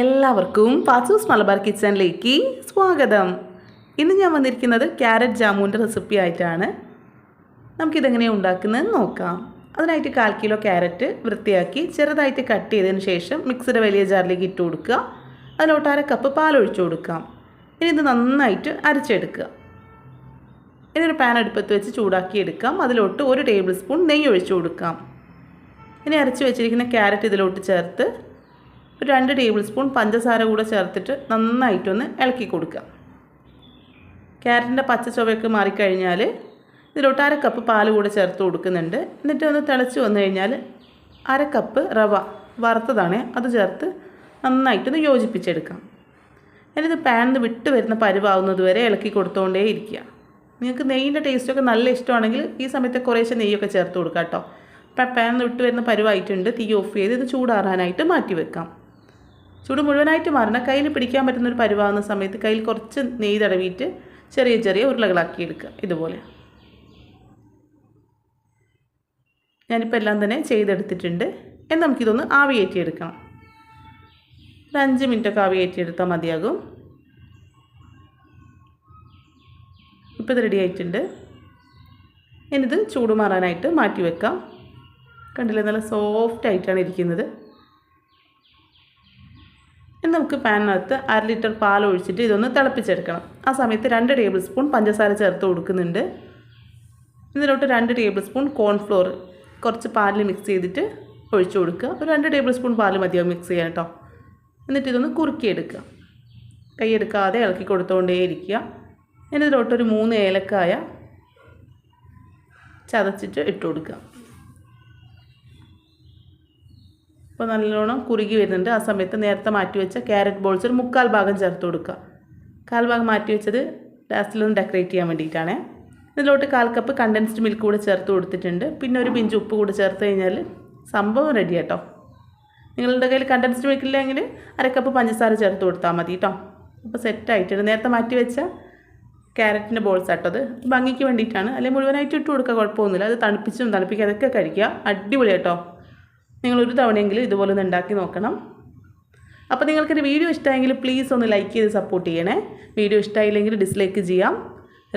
എല്ലാവർക്കും പാസൂസ് മലബാർ കിച്ചണിലേക്ക് സ്വാഗതം. ഇന്ന് ഞാൻ വന്നിരിക്കുന്നത് ക്യാരറ്റ് ജാമുവിന്റെ റെസിപ്പി ആയിട്ടാണ്. നമുക്കിതെങ്ങനെയാണ് ഉണ്ടാക്കുന്നതെന്ന് നോക്കാം. അതിനായിട്ട് കാൽ കിലോ ക്യാരറ്റ് വൃത്തിയാക്കി ചെറുതായിട്ട് കട്ട് ചെയ്തതിന് ശേഷം മിക്സിയുടെ വലിയ ജാറിലേക്ക് ഇട്ട് കൊടുക്കുക. അതിലോട്ട് അര കപ്പ് പാലൊഴിച്ചു കൊടുക്കാം. ഇനി ഇത് നന്നായിട്ട് അരച്ചെടുക്കുക. ഇനി ഒരു പാൻ അടുപ്പത്ത് വെച്ച് ചൂടാക്കി എടുക്കാം. അതിലോട്ട് ഒരു ടേബിൾ സ്പൂൺ നെയ്യ് ഒഴിച്ചു കൊടുക്കാം. ഇനി അരച്ച് വെച്ചിരിക്കുന്ന ക്യാരറ്റ് ഇതിലോട്ട് ചേർത്ത് ഒരു രണ്ട് ടേബിൾ സ്പൂൺ പഞ്ചസാര കൂടെ ചേർത്തിട്ട് നന്നായിട്ടൊന്ന് ഇളക്കി കൊടുക്കുക ക്യാരറ്റിന്റെ പച്ച ചുവയൊക്കെ മാറിക്കഴിഞ്ഞാൽ ഇതിലോട്ട് അര കപ്പ് പാൽ കൂടെ ചേർത്ത് കൊടുക്കുന്നുണ്ട്. എന്നിട്ട് ഒന്ന് തിളച്ച് വന്നു കഴിഞ്ഞാൽ അര കപ്പ് റവ വറുത്തതാണ്. അത് ചേർത്ത് നന്നായിട്ടൊന്ന് യോജിപ്പിച്ചെടുക്കാം. എന്നിട്ട് പാനിൽ നിന്ന് വിട്ട് വരുന്ന പരുവാകുന്നത് വരെ ഇളക്കി കൊടുത്തുകൊണ്ടേ ഇരിക്കുക. നിങ്ങൾക്ക് നെയ്യിന്റെ ടേസ്റ്റൊക്കെ നല്ല ഇഷ്ടമാണെങ്കിൽ ഈ സമയത്ത് കുറേശ്ശെ നെയ്യൊക്കെ ചേർത്ത് കൊടുക്കാം കേട്ടോ. അപ്പം പാനിൽ നിന്ന് വിട്ട് വരുന്ന പരുവായിട്ടുണ്ട്. തീ ഓഫ് ചെയ്ത് ഇത് ചൂടാറാനായിട്ട് മാറ്റി വെക്കാം. ചൂട് മുഴുവനായിട്ട് മാറണം. കയ്യിൽ പിടിക്കാൻ പറ്റുന്ന ഒരു പരുവാകുന്ന സമയത്ത് കയ്യിൽ കുറച്ച് നെയ്യ് തടവിയിട്ട് ചെറിയ ചെറിയ ഉരുളകളാക്കി എടുക്കുക. ഇതുപോലെ. ഞാനിപ്പോൾ എല്ലാം തന്നെ ചെയ്തെടുത്തിട്ടുണ്ട്. എന്ന് നമുക്കിതൊന്ന് ആവിയേറ്റിയെടുക്കണം. ഒരു അഞ്ച് മിനിറ്റൊക്കെ ആവിയേറ്റിയെടുത്താൽ മതിയാകും. ഇപ്പോൾ ഇത് റെഡി ആയിട്ടുണ്ട്. ഇനിയിത് ചൂടുമാറാനായിട്ട് മാറ്റി വെക്കാം. കണ്ടില്ലേ നല്ല സോഫ്റ്റ് ആയിട്ടാണ് ഇരിക്കുന്നത്. ഇനി നമുക്ക് പാനിനകത്ത് അര ലിറ്റർ പാൽ ഒഴിച്ചിട്ട് ഇതൊന്ന് തിളപ്പിച്ചെടുക്കണം. ആ സമയത്ത് രണ്ട് ടേബിൾ സ്പൂൺ പഞ്ചസാര ചേർത്ത് കൊടുക്കുന്നുണ്ട്. ഇതിലോട്ട് രണ്ട് ടേബിൾ സ്പൂൺ കോൺഫ്ലോർ കുറച്ച് പാലിൽ മിക്സ് ചെയ്തിട്ട് ഒഴിച്ചു കൊടുക്കുക. ഒരു രണ്ട് ടേബിൾ സ്പൂൺ പാൽ മതിയാവും മിക്സ് ചെയ്യാൻ കേട്ടോ എന്നിട്ട് ഇതൊന്ന് കുറുക്കിയെടുക്കുക. കൈയെടുക്കാതെ ഇളക്കി കൊടുത്തുകൊണ്ടേയിരിക്കുക ഇനി ഇതിലോട്ടൊരു മൂന്ന് ഏലക്കായ ചതച്ചിട്ട് ഇട്ട് കൊടുക്കുക. അപ്പോൾ നല്ലോണം കുറുകി വരുന്നുണ്ട്. ആ സമയത്ത് നേരത്തെ മാറ്റി വെച്ച ക്യാരറ്റ് ബോൾസ് ഒരു മുക്കാൽ ഭാഗം ചേർത്ത് കൊടുക്കുക. കാൽ ഭാഗം മാറ്റി വെച്ചത് ലാസ്റ്റിലൊന്ന് ഡെക്കറേറ്റ് ചെയ്യാൻ വേണ്ടിയിട്ടാണ്. ഇതിലോട്ട് കാൽ കപ്പ് കണ്ടൻസ്ഡ് മിൽക്ക് കൂടെ ചേർത്ത് കൊടുത്തിട്ടുണ്ട്. പിന്നെ ഒരു പിഞ്ച് ഉപ്പ് കൂടെ ചേർത്ത് കഴിഞ്ഞാൽ സംഭവം റെഡി കേട്ടോ നിങ്ങളുടെ കയ്യിൽ കണ്ടൻസ്ഡ് മിൽക്ക് ഇല്ലെങ്കിൽ അരക്കപ്പ് കപ്പ് പഞ്ചസാര ചേർത്ത് കൊടുത്താൽ മതി കേട്ടോ അപ്പോൾ സെറ്റായിട്ടുണ്ട് നേരത്തെ മാറ്റി വെച്ച ക്യാരറ്റിന്റെ ബോൾസ് ആട്ടോ അത്. ഭംഗിക്ക് വേണ്ടിയിട്ടാണ്. അല്ലെങ്കിൽ മുഴുവനായിട്ട് ഇട്ട് കൊടുക്കുക കുഴപ്പമൊന്നുമില്ല. അത് തണുപ്പിച്ചും തണുപ്പിക്കാതൊക്കെ കഴിക്കുക. അടിപൊളി കേട്ടോ നിങ്ങൾ ഒരു തവണയെങ്കിലും ഇതുപോലെ ഒന്ന് ഉണ്ടാക്കി നോക്കണം. അപ്പോൾ നിങ്ങൾക്കൊരു വീഡിയോ ഇഷ്ടമായെങ്കിൽ പ്ലീസ് ഒന്ന് ലൈക്ക് ചെയ്ത് സപ്പോർട്ട് ചെയ്യണേ. വീഡിയോ ഇഷ്ടമായില്ലെങ്കിൽ ഡിസ്ലൈക്ക് ചെയ്യാം.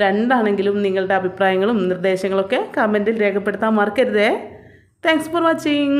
രണ്ടാണെങ്കിലും നിങ്ങളുടെ അഭിപ്രായങ്ങളും നിർദ്ദേശങ്ങളൊക്കെ കമന്റിൽ രേഖപ്പെടുത്താൻ മറക്കരുതേ. Thanks for watching